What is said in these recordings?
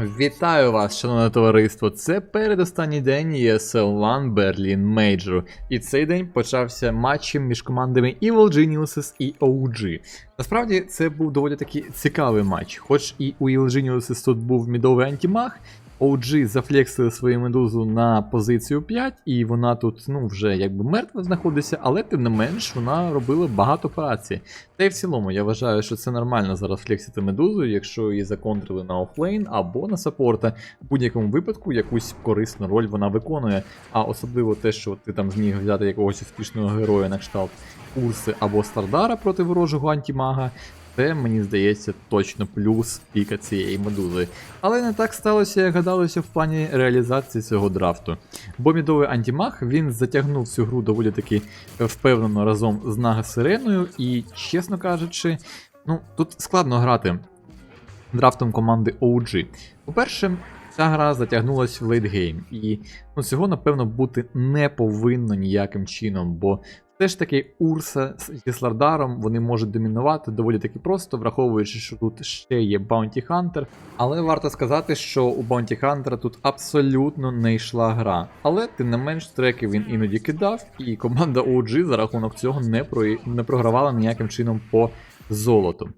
Вітаю вас, шановне товариство. Це передостанній день ESL One Berlin Major. І цей день почався матчем між командами Evil Geniuses і OG. Насправді це був доволі таки цікавий матч. Хоч і у Evil Geniuses тут був мідовий антимаг, OG зафлексили свою медузу на позицію 5, і вона тут ну, вже якби мертва знаходиться, але тим не менш вона робила багато операцій. Та й в цілому я вважаю, що це нормально зараз флексити медузу, якщо її законтрили на офлейн або на саппорта. В будь-якому випадку якусь корисну роль вона виконує. А особливо те, що ти там зміг взяти якогось успішного героя на кшталт Урси або Стардара проти ворожого антімага. Це, мені здається, точно плюс піка цієї медузи. Але не так сталося, як гадалося в плані реалізації цього драфту. Бо мідовий антімаг він затягнув цю гру доволі таки впевнено разом з Нага Сиреною, і, чесно кажучи, ну тут складно грати драфтом команди OG. По-перше, ця гра затягнулась в лейтгейм, і ну, цього, напевно, бути не повинно ніяким чином, бо все ж таки Урса зі Слардаром вони можуть домінувати доволі таки просто, враховуючи, що тут ще є Bounty Hunter. Але варто сказати, що у Bounty Hunter тут абсолютно не йшла гра. Але тим не менш треки він іноді кидав, і команда OG за рахунок цього не, про... не програвала ніяким чином по золоту.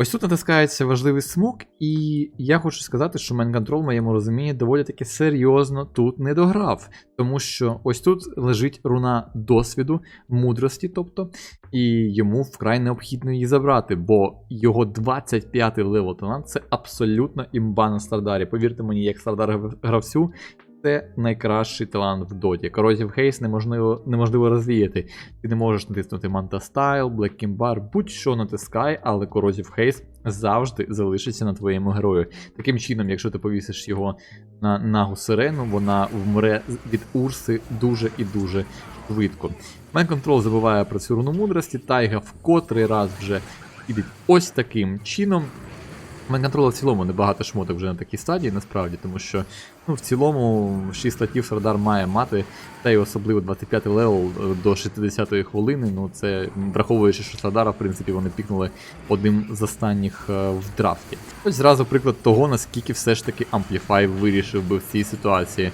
Ось тут натискається важливий смок, і я хочу сказати, що Control, в моєму розумінні, доволі таки серйозно тут не дограв. Тому що ось тут лежить руна досвіду, мудрості, тобто, і йому вкрай необхідно її забрати, бо його 25-й левел талант це абсолютно імба на Стардарі. Повірте мені, як Стардар гравцю, це найкращий талант в доті. Corrosive Haze неможливо, неможливо розвіяти. Ти не можеш натиснути Manta Style, Black Kimbar, будь-що натискай, але Corrosive Haze завжди залишиться на твоєму герою. Таким чином, якщо ти повісиш його на нагу сирену, вона вмре від Урси дуже і дуже швидко. Мен Control забуває про цю руну мудрості, Тайга в котрий раз вже піде ось таким чином. Мен контрола в цілому небагато шмоток вже на такій стадії, насправді, тому що ну, в цілому 6 статів Сардар має мати, та й особливо 25 левел до 60-ї хвилини. Ну це враховуючи, що Сардара, в принципі, вони пікнули одним з останніх е, в драфті. Ось зразу приклад того, наскільки все ж таки Amplify вирішив би в цій ситуації.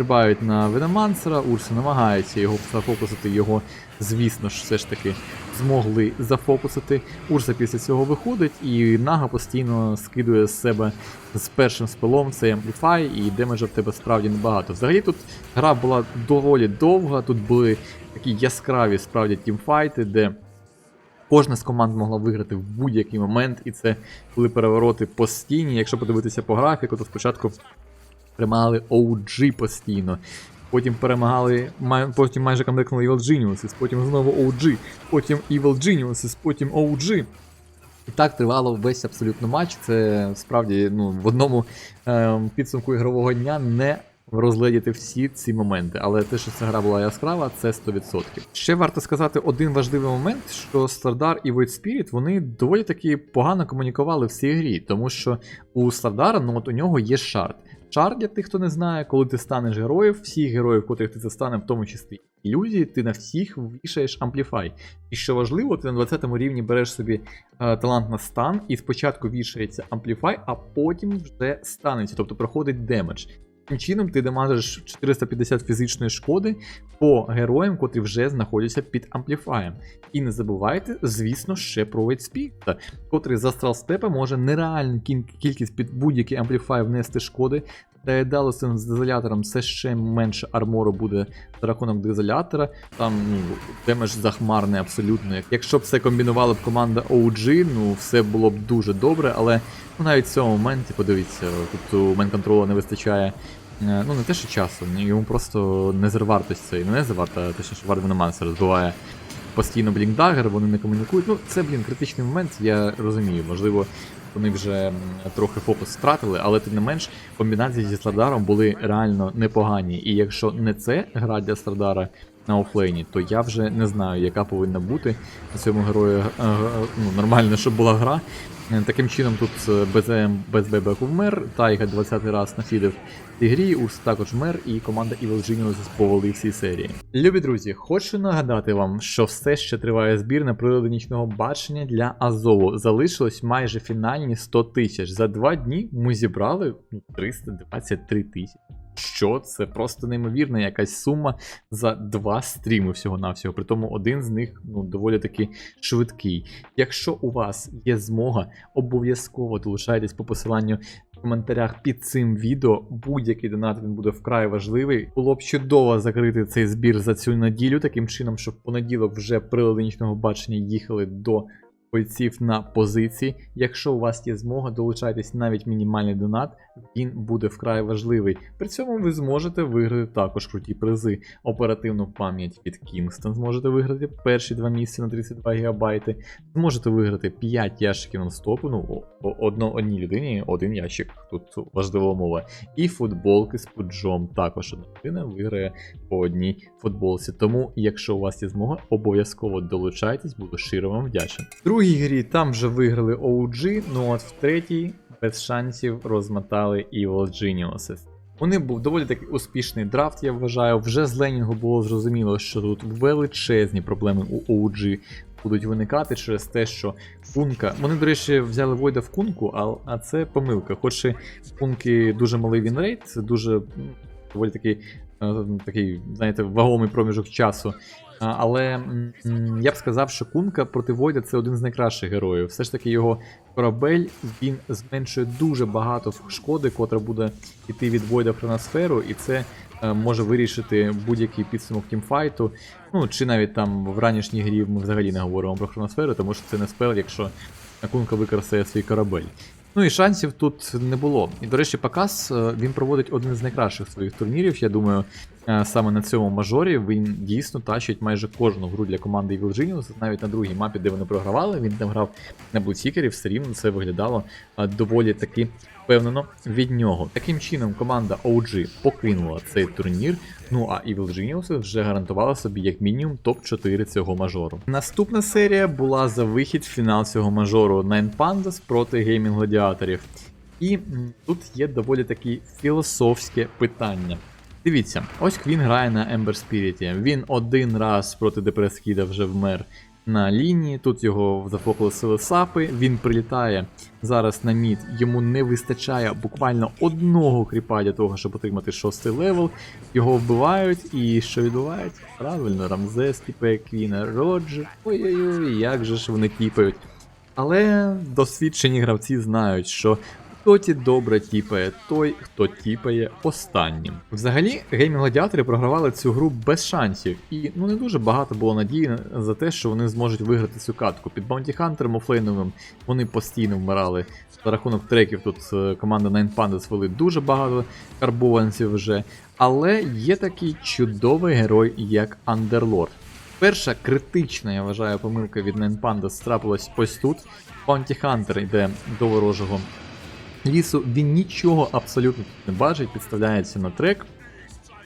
Стрибають на Веномансера, Урси намагаються його зафокусити, його, звісно ж, все ж таки змогли зафокусити. Урса після цього виходить, і Нага постійно скидує з себе з першим спелом цей Amplify, і демеджа в тебе справді небагато. Взагалі тут гра була доволі довга, тут були такі яскраві справді тімфайти, де кожна з команд могла виграти в будь-який момент, і це були перевороти постійні. Якщо подивитися по графіку, то спочатку перемагали OG постійно. Потім перемагали, потім майже камдекнули Evil Geniuses, потім знову OG, потім Evil Geniuses, потім OG. І так тривало весь абсолютно матч. Це справді ну, в одному е, підсумку ігрового дня не розгледіти всі ці моменти. Але те, що ця гра була яскрава, це 100%. Ще варто сказати один важливий момент, що Стардар і Void Spirit вони доволі таки погано комунікували в цій грі, тому що у Стардара ну, от у нього є шард. Шар, для тих, хто не знає, коли ти станеш героїв, всіх героїв, котрих ти застане, в тому числі ілюзії, ти на всіх вішаєш ампліфай. І що важливо, ти на 20 рівні береш собі е, талант на стан, і спочатку вішається ампліфай, а потім вже станеться, тобто проходить демедж. Таким чином ти демажиш 450 фізичної шкоди по героям, котрі вже знаходяться під ампліфаєм. І не забувайте, звісно, ще про Вейтспіта, котрий за стралстепа може нереальну кількість під будь-який ампліфай внести шкоди. Та з дезолятором це ще менше армору буде за рахунок дезолятора. Там ну, демедж захмарний абсолютно. Якщо б це комбінувала б команда OG, ну все було б дуже добре, але ну, навіть в цьому моменті, подивіться, тут у мен-контрола не вистачає. е, Ну, не те, що часу, йому просто не зервартось цей, не зерварт, а точніше Варденомансер розбиває постійно блінкдагер, вони не комунікують. Ну, це, блін, критичний момент, я розумію. Можливо, вони вже трохи фокус втратили, але тим не менш, комбінації зі Страдаром були реально непогані. І якщо не це гра для Страдара на офлейні, то я вже не знаю, яка повинна бути на цьому герою е, е, ну, нормально, щоб була гра. Е, Таким чином, тут е, БЗМ без бебеку вмер, Тайга 20 раз нафідив в цій грі, Урс також вмер, і команда Evil Geniuses повели всі серії. Любі друзі, хочу нагадати вам, що все ще триває збір на прилади нічного бачення для Азову. Залишилось майже фінальні 100 тисяч. За два дні ми зібрали ну, 323 тисячі. Що це просто неймовірна якась сума за два стріми всього-навсього. При тому один з них ну, доволі таки швидкий. Якщо у вас є змога, обов'язково долучайтесь по посиланню в коментарях під цим відео. Будь-який донат він буде вкрай важливий. Було б чудово закрити цей збір за цю неділю, таким чином, щоб в понеділок вже прилади нічного бачення їхали до бойців на позиції. Якщо у вас є змога, долучайтесь навіть мінімальний донат, він буде вкрай важливий. При цьому ви зможете виграти також круті призи. Оперативну пам'ять від Kingston зможете виграти перші два місця на 32 ГБ. Зможете виграти 5 ящиків нон-стопу, ну о- о- одно, одній людині один ящик, тут важлива умова. І футболки з пуджом. Також одна людина виграє по одній футболці. Тому, якщо у вас є змога, обов'язково долучайтесь, буду щиро вам вдячний. В другій грі там вже виграли OG, ну от в третій без шансів розмотали Evil Geniuses. У них був доволі таки успішний драфт, я вважаю. Вже з Ленінгу було зрозуміло, що тут величезні проблеми у OG будуть виникати через те, що Кунка. Вони, до речі, взяли Войда в кунку, а, це помилка. Хоч і кунки дуже малий вінрейт, дуже доволі такий, е, такий, знаєте, вагомий проміжок часу. Але я б сказав, що Кунка проти Войда це один з найкращих героїв. Все ж таки, його корабель він зменшує дуже багато шкоди, котра буде йти від Войда в хроносферу, і це е, може вирішити будь-який підсумок тімфайту. Ну чи навіть там в ранішній грі ми взагалі не говоримо про хроносферу, тому що це не спел, якщо Кунка використає свій корабель. Ну і шансів тут не було. І, до речі, показ е, він проводить один з найкращих своїх турнірів. Я думаю, саме на цьому мажорі він дійсно тащить майже кожну гру для команди Evil Genius. Навіть на другій мапі, де вони програвали, він там грав на Блутікері, все рівно це виглядало е, доволі таки впевнено від нього. Таким чином, команда OG покинула цей турнір. Ну а Evil Geniuses вже гарантувала собі як мінімум топ-4 цього мажору. Наступна серія була за вихід в фінал цього мажору Nine Pandas проти Gaming Гладіаторів. І тут є доволі таке філософське питання. Дивіться, ось Квін грає на Ember Spirit. Він один раз проти Депрескіда вже вмер на лінії. Тут його зафокли сили сапи. Він прилітає зараз на мід. Йому не вистачає буквально одного кріпа для того, щоб отримати шостий левел. Його вбивають, і що відбувається? Правильно, Рамзес тіпає Квіна, Роджер. Ой-ой-ой, як же ж вони тіпають. Але досвідчені гравці знають, що хто ті добре тіпає, той, хто тіпає останнім. Взагалі, геймі гладіатори програвали цю гру без шансів, і ну не дуже багато було надії за те, що вони зможуть виграти цю катку. Під Bounty Hunter офлейновим вони постійно вмирали. За рахунок треків тут е, команда Nine Pandas вели дуже багато карбованців вже. Але є такий чудовий герой, як Underlord. Перша критична, я вважаю, помилка від Nine Pandas трапилась ось тут. Bounty Hunter йде до ворожого лісу. Він нічого абсолютно тут не бачить, підставляється на трек.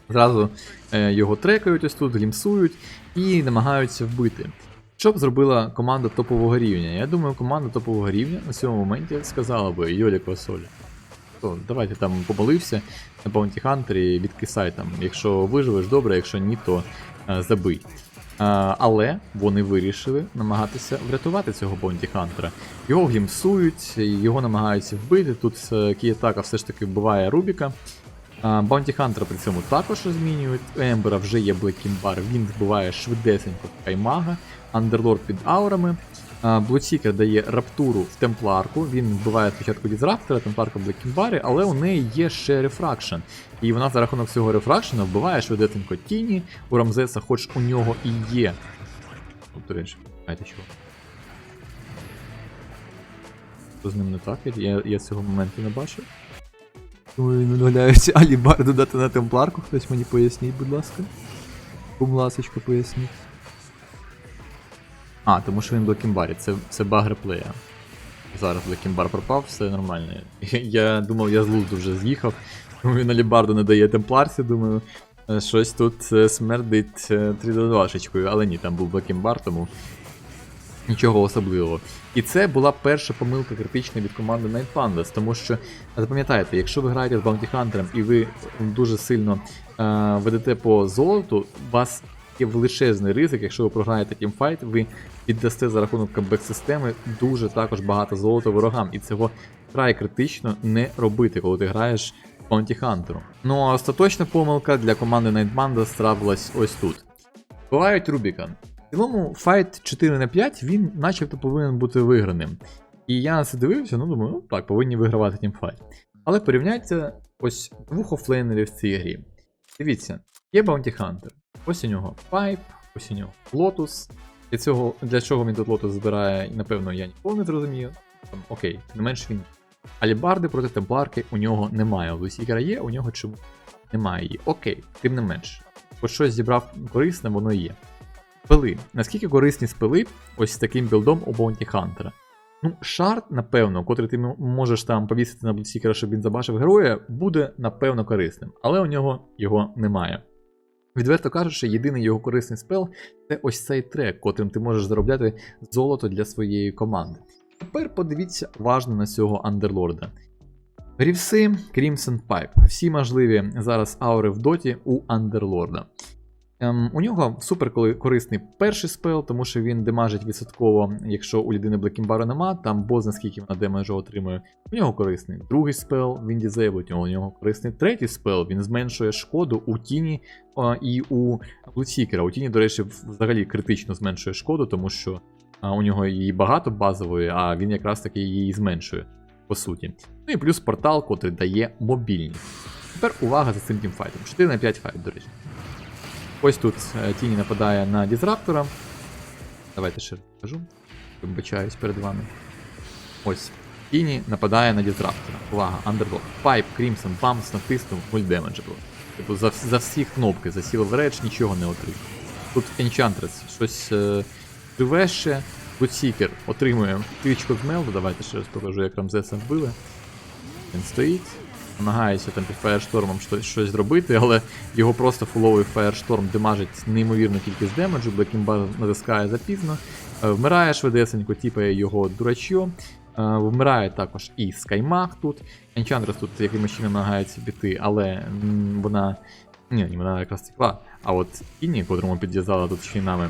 Зразу е, його трекають ось тут, глімсують і намагаються вбити. Що б зробила команда топового рівня? Я думаю, команда топового рівня на цьому моменті сказала би Йолі Квасолі. То давайте там помолився на Bounty Hunter і відкисай там. Якщо виживеш добре, якщо ні, то е, забий. Але вони вирішили намагатися врятувати цього Бонді Хантера. Його гімсують, його намагаються вбити. Тут е, Кієтака все ж таки вбиває Рубіка. Баунті Хантера при цьому також розмінюють. У Ембера вже є Блекімбар, він вбиває швидесенько Каймага, Андерлорд під аурами. Блуцікер дає раптуру в темпларку. Він вбиває спочатку Дізраптора, темпларка в Блекімбарі, але у неї є ще рефракшн. І вона за рахунок цього рефракшена вбиває швидесенько тіні. У Рамзеса, хоч у нього і є. До речі, знаєте чого? Що з ним не так? Я, я цього моменту не бачив. Ой, ну валяються Алібар додати на темпларку, хтось мені поясніть, будь ласка. Будь ласочка, поясніть. А, тому що він в Блекімбарі, це, це баг реплея. Зараз Блекімбар пропав, все нормально. Я думав, я з лузду вже з'їхав. Він Алібарду не дає темпларці, думаю. е, Щось тут е, смердить 3 до 2 але ні, там був Блекімбар, тому Нічого особливого. І це була перша помилка критична від команди Night Pandas, тому що запам'ятайте, якщо ви граєте з Bounty Hunter і ви дуже сильно е, ведете по золоту, вас є величезний ризик, якщо ви програєте тімфайт, ви віддасте за рахунок камбек-системи дуже також багато золота ворогам. І цього вкрай критично не робити, коли ти граєш Bounty Hunter. Ну а остаточна помилка для команди Night Pandas ось тут. Бувають Рубікан. В цілому файт 4 на 5 він начебто повинен бути виграним. І я на це дивився, ну думаю, ну так, повинні вигравати тімфайт. Але порівняйте ось двох офлейнерів в цій грі. Дивіться, є Bounty Hunter. Ось у нього Пайп, ось у нього Lotus. Для, цього, для чого він тут Lotus збирає, напевно, я ніколи не зрозумію. Там, окей, не менш він. Алібарди проти темпларки у нього немає. У Лусікера є, у нього чому немає її. Окей, тим не менш. Бо щось зібрав корисне, воно є. Спили. Наскільки корисні спили ось з таким білдом у Bounty Hunter? Ну, шарт, напевно, котрий ти можеш там повісити на Блудсікера, щоб він забачив героя, буде напевно корисним, але у нього його немає. Відверто кажучи, єдиний його корисний спел це ось цей трек, котрим ти можеш заробляти золото для своєї команди. Тепер подивіться уважно на цього андерлорда. Рівси Crimson Pipe. Всі можливі зараз аури в доті у андерлорда. Ем, у нього супер корисний перший спел, тому що він демажить відсотково, якщо у людини Блекімбара нема, там боз наскільки вона демеджу отримує. У нього корисний другий спел, він дізейблить, у нього корисний третій спел, він зменшує шкоду у тіні а, і у Блудсікера. У тіні, до речі, взагалі критично зменшує шкоду, тому що а, у нього її багато базової, а він якраз таки її зменшує, по суті. Ну і плюс портал, котрий дає мобільність. Тепер увага за цим тімфайтом. 4 на 5 файт, до речі. Ось тут е, Тіні нападає на Дізраптора. Давайте ще раз покажу. Вибачаюсь перед вами. Ось. Тіні нападає на Дізраптора. Увага, андерлог. Пайп, Крімсон, Бамс натиснув, мультдемеджа було. Типу за, за всі кнопки, за Silver Edge нічого не отримав. Тут Enchantress щось е, живе ще. Гудсікер отримує тичку з мелду. Давайте ще раз покажу, як Рамзеса вбили. Він стоїть, намагається там під фаєрштормом щось, щось зробити, але його просто фуловий фаєршторм демажить неймовірну кількість демеджу, Блекімбар натискає запізно, е, вмирає швидесенько, тіпає його дурачьо. Е, Вмирає також і Скаймах тут. Енчандрес тут якимось чином намагається піти, але вона. Ні, вона якраз текла. А от Іні, котрому підв'язала тут чинами,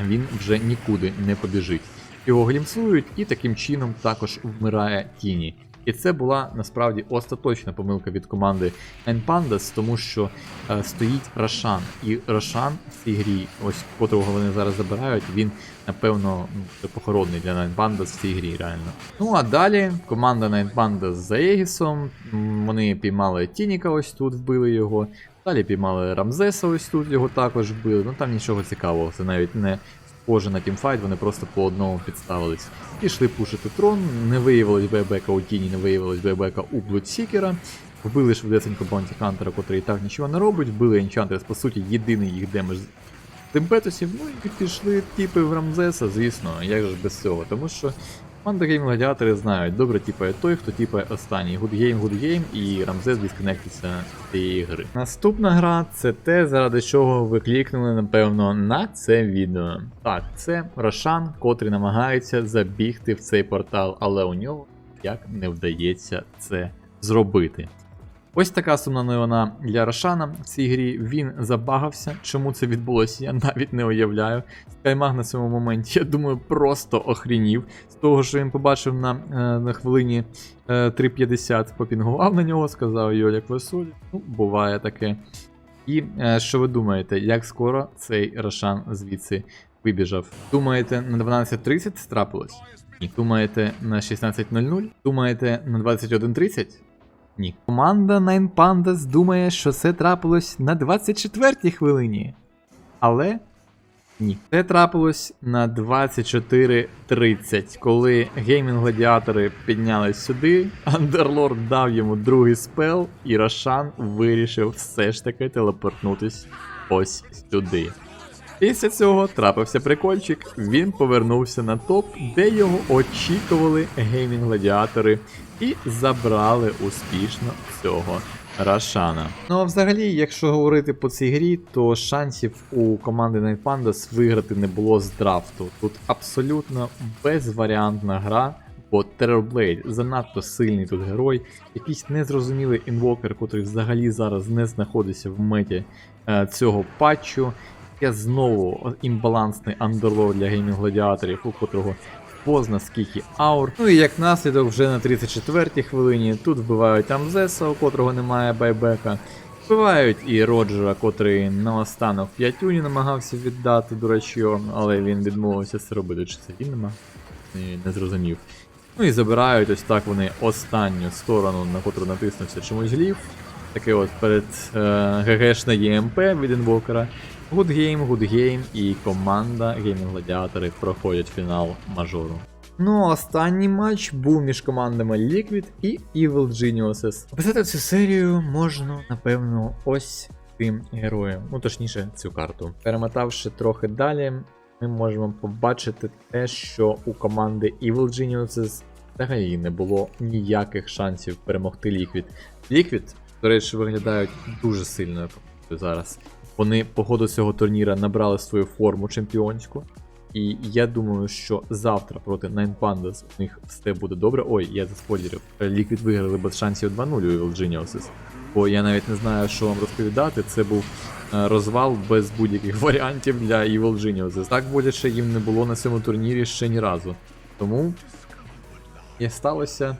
він вже нікуди не побіжить. Його глімсують, і таким чином також вмирає Тіні. І це була насправді остаточна помилка від команди Nine Pandas, тому що е, стоїть Рошан. І Рошан в цій грі, ось котрого вони зараз забирають, він напевно ну, похоронний для Nine в цій грі, реально. Ну а далі команда Pandas за Егісом. Вони піймали Тініка, ось тут вбили його. Далі піймали Рамзеса, ось тут його також вбили. Ну там нічого цікавого, це навіть не схоже на тімфайт, вони просто по одному підставились. Пішли пушити трон, не виявилось бейбека у тіні, не виявилось бейбека у Блудсікера. Вбили швидесенько Баунті Хантера, котрий і так нічого не робить. Вбили Енчантрес, по суті, єдиний їх демедж Темпетусів. Ну і пішли тіпи в Рамзеса, звісно, як же без цього. Тому що команда Гладіатори знають, добре тіпає той, хто тіпає останній. Good game, good game, і Рамзес дисконектиться з цієї гри. Наступна гра це те, заради чого ви клікнули, напевно, на це відео. Так, це Рошан, котрий намагається забігти в цей портал, але у нього як не вдається це зробити. Ось така сумна новина для Рошана в цій грі. Він забагався. Чому це відбулося, я навіть не уявляю. Скаймаг на цьому моменті, я думаю, просто охрінів. З того, що він побачив на, е, на хвилині е, 3.50, попінгував на нього, сказав Йоля Квасоль. Ну, буває таке. І е, що ви думаєте, як скоро цей Рошан звідси вибіжав? Думаєте, на 12.30 трапилось? Ні. Думаєте, на 16.00? Думаєте, на 21.30? Ні. Команда Nine Pandas думає, що це трапилось на 24-й хвилині. Але ні. Це трапилось на 24.30, коли геймінг-гладіатори піднялись сюди, Андерлорд дав йому другий спел, і Рошан вирішив все ж таки телепортнутись ось сюди. Після цього трапився прикольчик, він повернувся на топ, де його очікували геймінг-гладіатори і забрали успішно цього Рашана. Ну а взагалі, якщо говорити по цій грі, то шансів у команди Night Pandas виграти не було з драфту. Тут абсолютно безваріантна гра. Бо Terrorblade занадто сильний тут герой, якийсь незрозумілий інвокер, котрий взагалі зараз не знаходиться в меті е, цього патчу. Є знову імбалансний андерлор для геймінг гладіаторів, у котрого позна скільки аур. Ну і як наслідок, вже на 34-й хвилині тут вбивають Амзеса, у котрого немає байбека. Вбивають і Роджера, котрий наостанок п'ятюні намагався віддати дурачьо, але він відмовився це робити. Чи це він нема? Не зрозумів. Ну і забирають ось так вони останню сторону, на котру натиснувся чомусь гліф. Таке от перед е, ГГшна ЄМП від інвокера. Good game, good game, і команда Геймінг Гладіатори проходять фінал мажору. Ну, а останній матч був між командами Liquid і Evil Geniuses. Описати цю серію можна, напевно, ось тим героєм. Ну, точніше, цю карту. Перемотавши трохи далі, ми можемо побачити те, що у команди Evil Geniuses взагалі не було ніяких шансів перемогти Liquid. Liquid, до речі, виглядають дуже сильно зараз. Вони по ходу цього турніра набрали свою форму чемпіонську. І я думаю, що завтра проти Nine Pandas у них все буде добре. Ой, я заспойлерив. Liquid виграли без шансів 2-0 у Geniuses. Бо я навіть не знаю, що вам розповідати. Це був е, розвал без будь-яких варіантів для Evil Geniuses. Так боляче їм не було на цьому турнірі ще ні разу. Тому і сталося,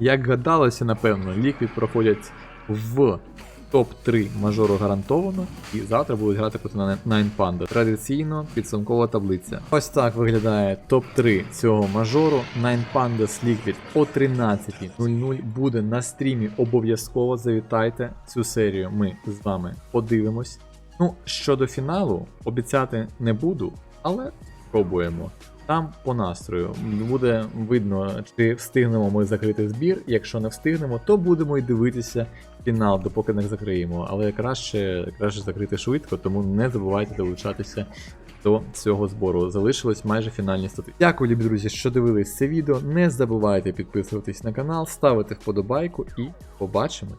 як гадалося, напевно, Liquid проходять в топ-3 мажору гарантовано, і завтра будуть грати проти Nine Panda. Традиційно підсумкова таблиця. Ось так виглядає топ-3 цього мажору. Nine Pandas Liquid о 13.00 буде на стрімі. Обов'язково завітайте. Цю серію ми з вами подивимось. Ну, щодо фіналу, обіцяти не буду, але спробуємо. Там по настрою буде видно, чи встигнемо ми закрити збір. Якщо не встигнемо, то будемо й дивитися фінал, допоки не закриємо. Але краще, краще закрити швидко, тому не забувайте долучатися до цього збору. Залишилось майже фінальні стати. Дякую, любі друзі, що дивились це відео. Не забувайте підписуватись на канал, ставити вподобайку і побачимось.